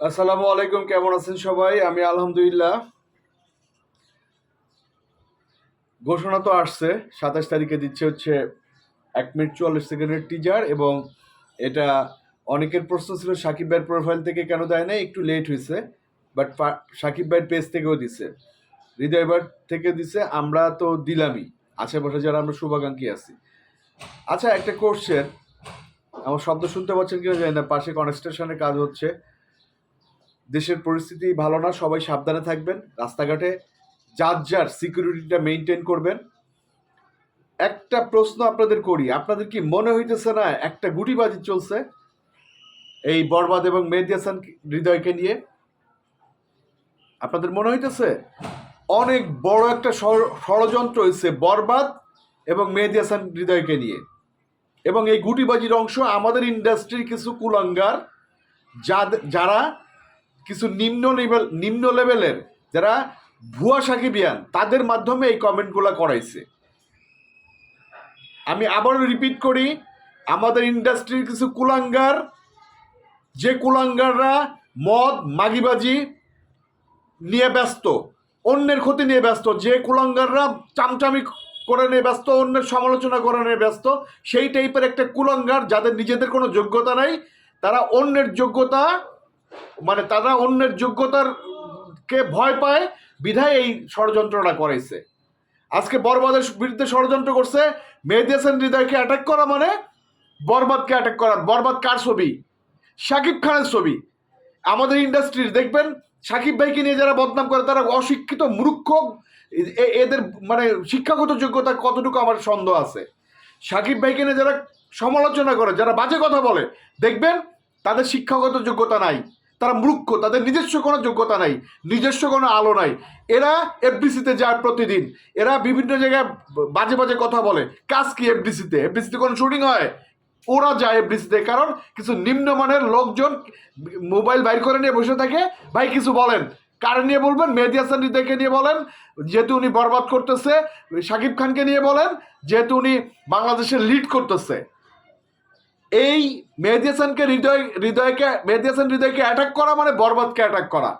আসসালামু আলাইকুম, কেমন আছেন সবাই? আমি আলহামদুলিল্লাহ। ঘোষণা তো আসছে, সাতাশ তারিখে দিচ্ছে হচ্ছে এক মিনিট চুয়াল্লিশ সেকেন্ডের টিজার এবং এটা অনেকের প্রশ্ন ছিল, সাকিব ভাইয়ের প্রোফাইল থেকে কেন দেয় না একটু লেট হয়েছে বাট সাকিব ভাইয়ের পেজ থেকেও দিছে হৃদয় বার থেকে দিছে আমরা তো দিলামই। আশেপাশে যারা আমরা শুভাকাঙ্ক্ষী আছি। আচ্ছা একটা কোশ্চেন আমার শব্দ শুনতে পাচ্ছেন কিনা জানি না, পাশে কনস্ট্রাকশনের কাজ হচ্ছে। দেশের পরিস্থিতি ভালো না, সবাই সাবধানে থাকবেন। রাস্তাঘাটে যার যার সিকিউরিটিটা মেনটেন করবেন। একটা প্রশ্ন আপনাদের করি, আপনাদের কি মনে হইতেছে না একটা গুটিবাজি চলছে এই বরবাদ এবং মেহেদি হাসান হৃদয়কে নিয়ে? আপনাদের মনে হইতেছে? অনেক বড় একটা ষড়যন্ত্র হয়েছে বরবাদ এবং মেহেদি হাসান হৃদয়কে নিয়ে। এবং এই গুটিবাজির অংশ আমাদের ইন্ডাস্ট্রির কিছু কুলাঙ্গার যারা কিছু নিম্ন লেভেল নিম্ন লেভেলের যারা ভুয়া সাকিবিয়ান, তাদের মাধ্যমে এই কমেন্টগুলো করাইছে। আমি আবারও রিপিট করি, আমাদের ইন্ডাস্ট্রির কিছু কুলাঙ্গার, যে কুলাঙ্গাররা মদ, মাগিবাজি নিয়ে ব্যস্ত, অন্যের ক্ষতি নিয়ে ব্যস্ত, যে কুলাঙ্গাররা চামচামি করে নিয়ে ব্যস্ত, অন্যের সমালোচনা করে নিয়ে ব্যস্ত, সেই টাইপের একটা কুলাঙ্গার যাদের নিজেদের কোনো যোগ্যতা নাই, তারা অন্যের যোগ্যতা মানে তারা অন্যের যোগ্যতার কে ভয় পায়, বিধায় এই ষড়যন্ত্রটা করেছে। আজকে বরবাদের বিরুদ্ধে ষড়যন্ত্র করছে, মেহেদি হাসান হৃদয়কে অ্যাটাক করা মানে বরবাদকে অ্যাটাক করা। বরবাদ কার ছবি? শাকিব খানের ছবি। আমাদের ইন্ডাস্ট্রির দেখবেন সাকিব ভাইকে নিয়ে যারা বদনাম করে, তারা অশিক্ষিত মূর্খ। এদের মানে শিক্ষাগত যোগ্যতা কতটুকু আমার সন্দেহ আছে। সাকিব ভাইকে নিয়ে যারা সমালোচনা করে, যারা বাজে কথা বলে, দেখবেন, তাদের শিক্ষাগত যোগ্যতা নাই। তারা মূর্খ, তাদের নিজস্ব কোনো যোগ্যতা নাই, নিজস্ব কোনো আলো নাই। এরা এফডিসিতে যায় প্রতিদিন। এরা বিভিন্ন জায়গায় বাজে বাজে কথা বলে। কাজ কি এফডিসিতে এফডিসিতে কোনো শুটিং হয়? ওরা যায় এফডিসিতে কারণ কিছু নিম্নমানের লোকজন মোবাইল বাইর করে নিয়ে বসে থাকে। ভাই, কিছু বলেন। কার নিয়ে বলবেন? মেহেদি হাসান হৃদয়কে নিয়ে বলেন। যেহেতু উনি বরবাদ করতেছে, শাকিব খানকে নিয়ে বলেন। যেহেতু উনি বাংলাদেশের লিড করতেছে। এই মেহেদি হৃদয়, হৃদয়কে, মেহেদি হৃদয়কে অ্যাটাক করা মানে বরবাদকে অ্যাটাক করা।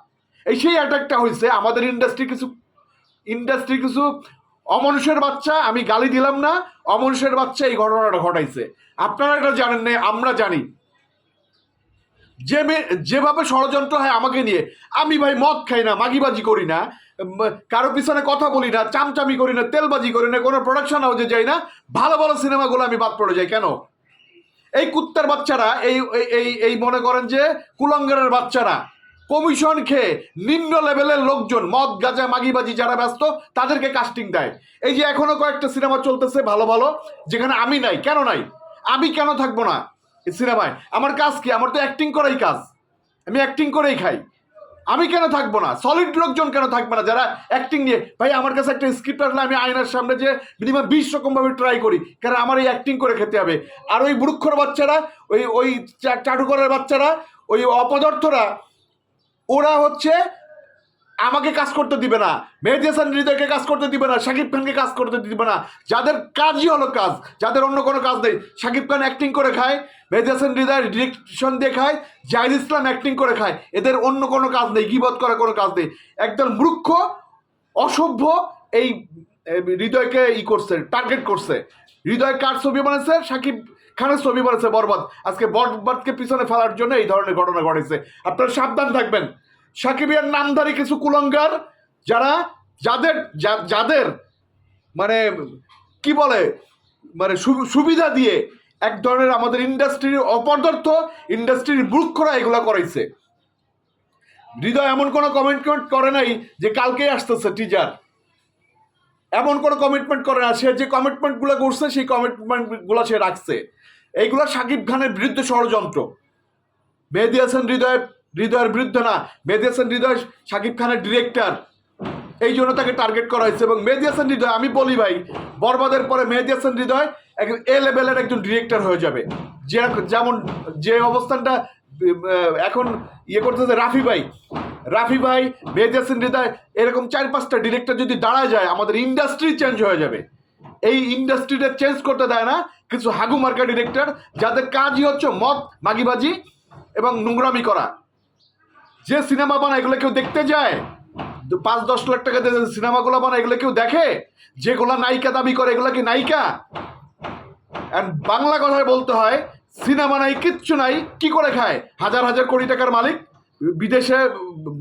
এই সেই অ্যাটাকটা হয়েছে আমাদের ইন্ডাস্ট্রি কিছু ইন্ডাস্ট্রি কিছু অমানুষের বাচ্চা, আমি গালি দিলাম না, অমানুষের বাচ্চা এই ঘটনাটা ঘটাইছে। আপনারা এটা জানেন না, আমরা জানি। যে যেভাবে ষড়যন্ত্র হয় আমাকে নিয়ে, আমি ভাই মদ খাই না, মাগিবাজি করি না কারও পিছনে কথা বলি না, চামচামি করি না, তেলবাজি করি না, কোনো প্রোডাকশন হাউসে যাই না, ভালো ভালো সিনেমাগুলো আমি বাদ পড়ে যাই, কেন? এই কুত্তার বাচ্চারা, এই, এই- এই মনে করেন যে কুলঙ্গারের বাচ্চারা কমিশন খেয়ে নিম্ন লেভেলের লোকজন, মদ, গাঁজা, মাগিবাজি যারা ব্যস্ত, তাদেরকে কাস্টিং দেয়। এই যে এখনও কয়েকটা সিনেমা চলতেছে ভালো ভালো, যেখানে আমি নাই। কেন নাই? আমি কেন থাকব না সিনেমায়? আমার কাজ কি? আমার তো অ্যাক্টিং করাই কাজ। আমি অ্যাক্টিং করেই খাই। আমি কেন থাকব না? সলিড লোকজন কেন থাকবে না? যারা অ্যাক্টিং নিয়ে, ভাই, আমার কাছে একটা স্ক্রিপ্ট আসলে আমি আয়নার সামনে যে মিনিমাম বিশ রকমভাবে ট্রাই করি। কারণ আমার এই অ্যাক্টিং করে খেতে হবে? আর ওই বুড়ুক্ষর বাচ্চারা, ওই ওই চাটুকরের বাচ্চারা, ওই অপদার্থরা, ওরা হচ্ছে আমাকে কাজ করতে দিবে না। মেহেদি হাসান হৃদয়কে কাজ করতে দিবে না, শাকিব খানকে কাজ করতে দিবে না। যাদের কাজই হলো কাজ, যাদের অন্য কোনো কাজ নেই। শাকিব খান অ্যাক্টিং করে খায়, মেহেদি হাসান হৃদয় ডিরেকশন দিয়ে খায়, জাহিদ ইসলাম অ্যাক্টিং করে খায়। এদের অন্য কোনো কাজ নেই, গিবত করার কোনো কাজ নেই। একদম মূর্খ, অসভ্য এই হৃদয়কে ই করছে টার্গেট করছে। হৃদয় কার ছবি বানাইছে সাকিব খানের ছবি বানাইছে বরবাদ। আজকে বরবাদকে পিছনে ফেলার জন্য এই ধরনের ঘটনা ঘটেছে। আপনারা সাবধান থাকবেন। সাকিবিয়ার নামধারী কিছু কুলঙ্গার যারা যাদের যাদের মানে কি বলে মানে সুবিধা দিয়ে এক ধরনের আমাদের ইন্ডাস্ট্রির অপদার্থ ইন্ডাস্ট্রির মূর্খরা এগুলা করাইছে। হৃদয় এমন কোনো কমিটমেন্ট করে নাই যে কালকেই আসতেছে টিজার এমন কোনো কমিটমেন্ট করে না, সে যে কমিটমেন্টগুলো করছে, সেই কমিটমেন্টগুলো সে রাখছে। এইগুলো সাকিব খানের বিরুদ্ধে ষড়যন্ত্র। মেহেদি হাসান হৃদয় হৃদয়ের বিরুদ্ধে না। মেহেদি হৃদয় সাকিব খানের ডিরেক্টর এই জন্য তাকে টার্গেট করা হয়েছে এবং মেহেদি হৃদয়, আমি বলি ভাই, বরবাদের পরে মেহেদি হৃদয় একজন এ লেভেলের একজন ডিরেক্টর হয়ে যাবে। যে যেমন যে অবস্থানটা এখন ইয়ে করতেছে রাফি ভাই। রাফি ভাই, মেহেদি হৃদয়, এরকম চার পাঁচটা ডিরেক্টর যদি দাঁড়া যায়, আমাদের ইন্ডাস্ট্রি চেঞ্জ হয়ে যাবে। এই ইন্ডাস্ট্রিটা চেঞ্জ করতে দেয় না, কিছু হাগু মার্কা ডিরেক্টর যাদের কাজই হচ্ছে মদ, মাগিবাজি এবং নোংরামি করা। যে সিনেমা বানায় এগুলো কেউ দেখতে যায়? পাঁচ, দশ লাখ টাকা দিয়ে সিনেমাগুলো বানায় এগুলো কেউ দেখে? যেগুলো নায়িকা দাবি করে, এগুলো কি নায়িকা? And বাংলা কথায় বলতে হয়, সিনেমা নাই, কিচ্ছু নাই, কি করে খায়? হাজার হাজার কোটি টাকার মালিক, বিদেশে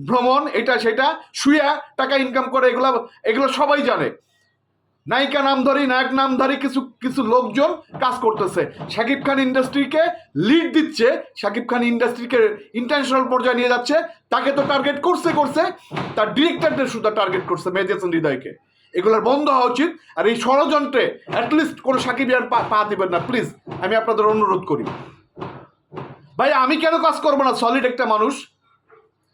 ভ্রমণ, এটা, সেটা, শুয়া টাকা ইনকাম করে, এগুলো এগুলো সবাই জানে। নায়িকা নামধারী, নায়ক নামধারী কিছু কিছু লোকজন কাজ করতেছে। শাকিব খান ইন্ডাস্ট্রিকে লিড দিচ্ছে, শাকিব খান ইন্ডাস্ট্রিকে ইন্টারন্যাশনাল পর্যায়ে নিয়ে যাচ্ছে। তাকে তো টার্গেট করছে করছে। তার ডিরেক্টরদের শুধু টার্গেট করছে, মেহেদি হৃদয়কে। এগুলোর বন্ধ হওয়া উচিত। আর এই ষড়যন্ত্রে অ্যাটলিস্ট কোনো সাকিব ইয়ার পা দিবেন না প্লিজ আমি আপনাদের অনুরোধ করি। ভাই, আমি কেন কাজ করব না? সলিড একটা মানুষ।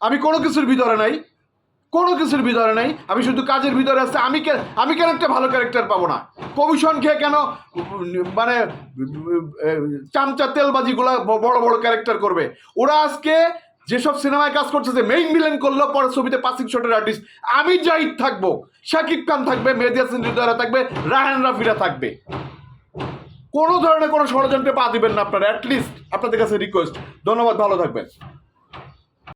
আমি কোনো কিছুর ভিতরে নাই। কোনো কিছুর ভিতরে নেই। আমি শুধু কাজের ভিতরে আছে। আমি আমি কেন একটা ভালো ক্যারেক্টার পাবো না? কমিশন খেয়ে কেন মানে চামচা তেলবাজিগুলা বড় বড় ক্যারেক্টার করবে? ওরা আজকে যেসব সিনেমায় কাজ করছে, যে মেইন ভিলেন করল পরে ছবিতে পাসিং শটের আর্টিস্ট আমি জাহিদ থাকব। শাকিব খান থাকবে, মেহেদি হাসান থাকবে, রাহান রাফিরা থাকবে। কোনো ধরনের কোনো ষড়যন্ত্রে পা দিবেন না আপনারা অ্যাটলিস্ট আপনাদের কাছে রিকোয়েস্ট ধন্যবাদ, ভালো থাকবেন।